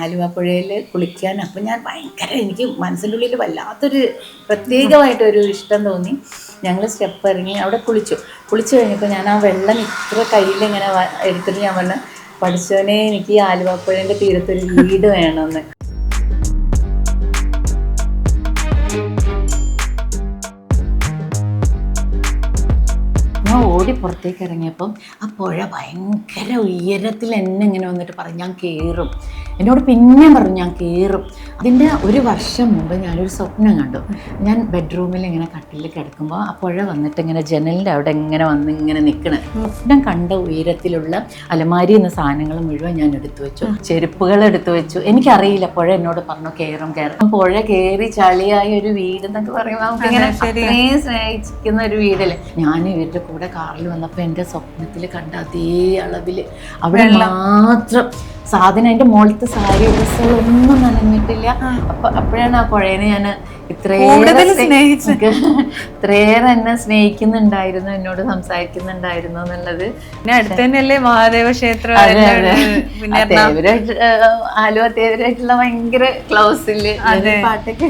ആലുവ പുഴയിൽ കുളിക്കാൻ. അപ്പം ഞാൻ ഭയങ്കര എനിക്ക് മനസ്സിന്റെ ഉള്ളിൽ വല്ലാത്തൊരു പ്രത്യേകമായിട്ടൊരു ഇഷ്ടം തോന്നി. ഞങ്ങൾ സ്റ്റെപ്പ് ഇറങ്ങി അവിടെ കുളിച്ചു. കുളിച്ചു കഴിഞ്ഞപ്പോൾ ഞാൻ ആ വെള്ളം ഇത്ര കയ്യിൽ ഇങ്ങനെ എടുത്തിട്ട് ഞാൻ പറഞ്ഞു പഠിച്ചവനെ എനിക്ക് ആലുവാപ്പുഴേന്റെ ആലുവ പുഴേന്റെ തീരത്തൊരു വീട് വേണമെന്ന്. ഞാൻ ഓടി പുറത്തേക്ക് ഇറങ്ങിയപ്പം ആ പുഴ ഭയങ്കര ഉയരത്തിൽ എന്നെ ഇങ്ങനെ വന്നിട്ട് പറഞ്ഞു ഞാൻ കയറും എന്നോട് പിന്നെ പറഞ്ഞു ഞാൻ കയറും അതിന്റെ ഒരു വർഷം മുമ്പ് ഞാനൊരു സ്വപ്നം കണ്ടു. ഞാൻ ബെഡ്റൂമിൽ ഇങ്ങനെ കട്ടിലിൽ കിടക്കുമ്പോൾ ആ പുഴ വന്നിട്ട് ഇങ്ങനെ ജനലിന്റെ അവിടെ ഇങ്ങനെ വന്ന് ഇങ്ങനെ നിൽക്കണ സ്വപ്നം കണ്ട ഉയരത്തിലുള്ള അലമാരി എന്ന സാധനങ്ങൾ മുഴുവൻ ഞാൻ എടുത്തു വെച്ചു. ചെരുപ്പുകൾ എടുത്തു വെച്ചു. എനിക്കറിയില്ല പുഴ എന്നോട് പറഞ്ഞു കയറും കയറും പുഴ കയറി ചളിയായ ഒരു വീട് എന്നൊക്കെ പറയുമ്പോൾ നമുക്ക് ഇങ്ങനെ അത്രയും സ്നേഹിക്കുന്ന ഒരു വീടല്ലേ? ഞാൻ ഇവരുടെ കൂടെ കാറിൽ വന്നപ്പോൾ എന്റെ സ്വപ്നത്തിൽ കണ്ട അതേ അളവിൽ അവിടെ മാത്രം സാധനം അതിന്റെ മുകളിലത്തെ സാരി ഡ്രസ്സുകളൊന്നും നനഞ്ഞിട്ടില്ല. അപ്പൊ അപ്പോഴാണ് ആ പുഴേനെ ഞാൻ ഇത്രയേറെ സ്നേഹിച്ച്. ഇത്രയേറെ എന്നെ സ്നേഹിക്കുന്നുണ്ടായിരുന്നു എന്നോട് സംസാരിക്കുന്നുണ്ടായിരുന്നു എന്നുള്ളത്. പിന്നെ അടുത്ത് തന്നെയല്ലേ മഹാദേവ ക്ഷേത്രം ആലുവ തേവരായിട്ടുള്ള ഭയങ്കര ക്ലോസിൽ പാട്ടൊക്കെ